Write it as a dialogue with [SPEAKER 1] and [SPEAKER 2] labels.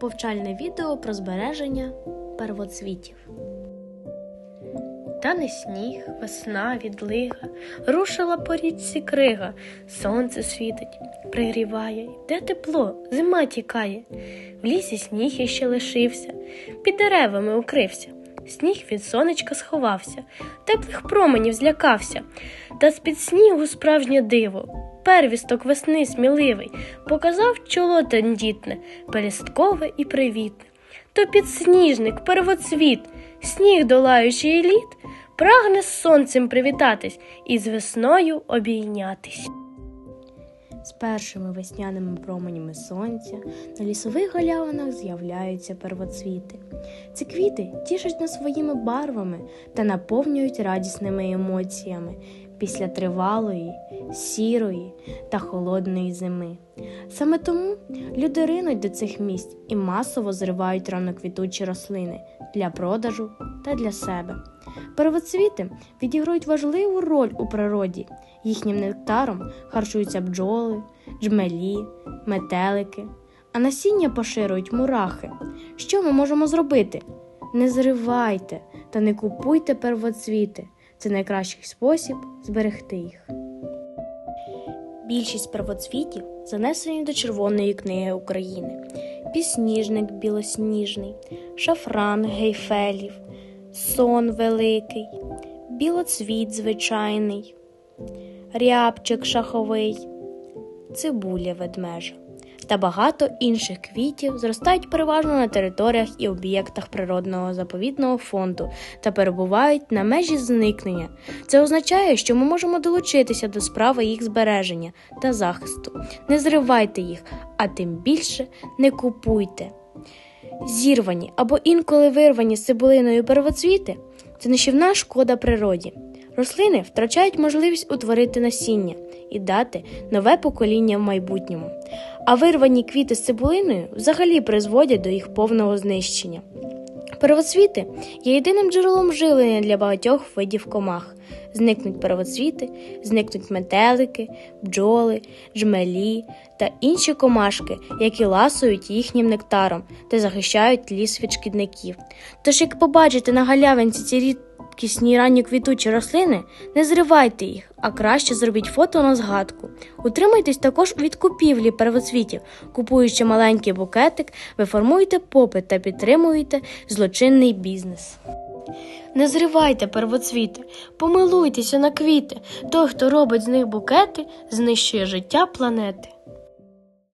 [SPEAKER 1] повчальне відео про збереження первоцвітів. Та не сніг, весна, відлига, рушила по річці крига, сонце світить, пригріває, йде тепло, зима тікає. В лісі сніг іще лишився, під деревами укрився. Сніг від сонечка сховався, теплих променів злякався, та з-під снігу справжнє диво. Первісток весни сміливий, показав чоло тендітне, пелісткове і привітне. То підсніжник, первоцвіт, сніг долаючий літ, прагне з сонцем привітатись і з весною обійнятись. З першими весняними променями сонця на лісових галявинах з'являються первоцвіти. Ці квіти тішать нас своїми барвами та наповнюють радісними емоціями після тривалої, сірої та холодної зими. Саме тому люди ринуть до цих місць і масово зривають раноквітучі рослини для продажу та для себе. Первоцвіти відіграють важливу роль у природі. Їхнім нектаром харчуються бджоли, джмелі, метелики, а насіння поширюють мурахи. Що ми можемо зробити? Не зривайте та не купуйте первоцвіти. Це найкращий спосіб зберегти їх. Більшість первоцвітів занесені до Червоної книги України: пісніжник білосніжний, шафран гейфелів, сон великий, білоцвіт звичайний, рябчик шаховий, цибуля ведмежа та багато інших квітів зростають переважно на територіях і об'єктах природного заповідного фонду та перебувають на межі зникнення. Це означає, що ми можемо долучитися до справи їх збереження та захисту. Не зривайте їх, а тим більше не купуйте. Зірвані або інколи вирвані з цибулиною первоцвіти це нищівна шкода природі. Рослини втрачають можливість утворити насіння і дати нове покоління в майбутньому, а вирвані квіти з цибулиною взагалі призводять до їх повного знищення. Первоцвіти є єдиним джерелом живлення для багатьох видів комах. Зникнуть первоцвіти, зникнуть метелики, бджоли, джмелі та інші комашки, які ласують їхнім нектаром та захищають ліс від шкідників. Тож, як побачите на галявинці ці рідкісні ранні квітучі рослини, не зривайте їх, а краще зробіть фото на згадку. Утримайтесь також від купівлі первоцвітів. Купуючи маленький букетик, ви формуєте попит та підтримуєте злочинний бізнес. Не зривайте первоцвіти, помилуйтеся на квіти. Той, хто робить з них букети, знищує життя планети.